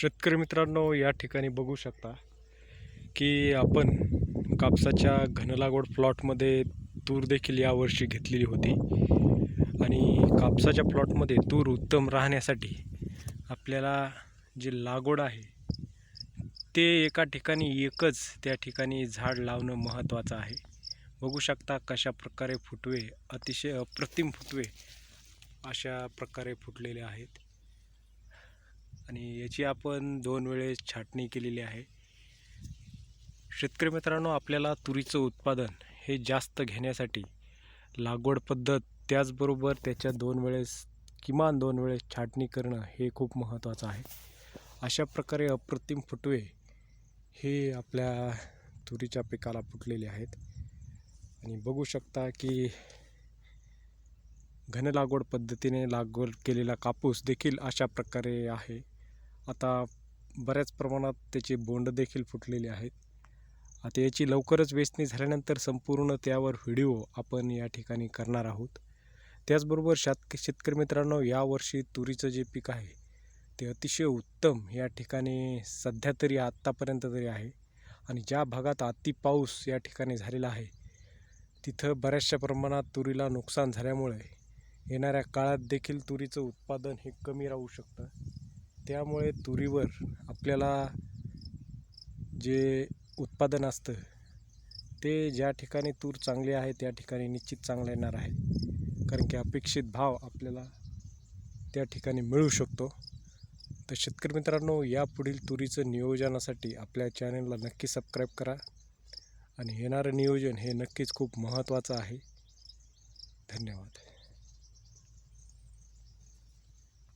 शेतकरी मित्रांनो या ठिकाणी बघू शकता की आपण कापसाच्या घनलागवड प्लॉटमध्ये तूर देखील यावर्षी घेतलेली होती. आणि कापसाच्या प्लॉटमध्ये तूर उत्तम राहण्यासाठी आपल्याला जी लागवड आहे ते एका ठिकाणी एकच त्या ठिकाणी झाड लावणं महत्त्वाचं आहे. बघू शकता कशा प्रकारे फुटवे अतिशय अप्रतिम फुटवे अशा प्रकारे फुटलेले आहेत. आणि याची आपण दोन वेळेस छाटणी केलेली आहे. शेतकरी मित्रांनो आपल्याला तुरीचं उत्पादन हे जास्त घेण्यासाठी लागवड पद्धत त्याचबरोबर त्याच्या दोन वेळेस किमान दोन वेळेस छाटणी करणं हे खूप महत्त्वाचं आहे. अशा प्रकारे अप्रतिम फुटवे हे आपल्या तुरीच्या पिकाला फुटलेले आहेत. आणि बघू शकता की घन लागवड पद्धतीने लागवड केलेला कापूस देखील अशा प्रकारे आहे. आता बऱ्याच प्रमाणात त्याचे बोंड देखील फुटलेले आहेत. आता याची लवकरच वेचणी झाल्यानंतर संपूर्ण त्यावर व्हिडिओ आपण या ठिकाणी करणार आहोत. त्याचबरोबर शात शेतकरी मित्रांनो यावर्षी तुरीचं जे पीक आहे ते अतिशय उत्तम या ठिकाणी सध्या तरी आत्तापर्यंत तरी आहे आणि ज्या भागात अति पाऊस या ठिकाणी झालेला आहे तिथं बऱ्याचशा प्रमाणात तुरीला नुकसान झाल्यामुळे येणाऱ्या काळात देखील तुरीचं उत्पादन हे कमी राहू शकतं. त्यामुळे तुरीवर आपल्याला जे उत्पादन असतं ते ज्या ठिकाणी तूर चांगली आहे त्या ठिकाणी निश्चित चांगलं येणार आहे. कारण की अपेक्षित भाव आपल्याला त्या ठिकाणी मिळू शकतो. तर शेतकरी मित्रांनो यापुढील तुरीचं नियोजनासाठी आपल्या चॅनलला नक्की सबस्क्राईब करा. आणि येणारं नियोजन हे नक्कीच खूप महत्त्वाचं आहे. धन्यवाद.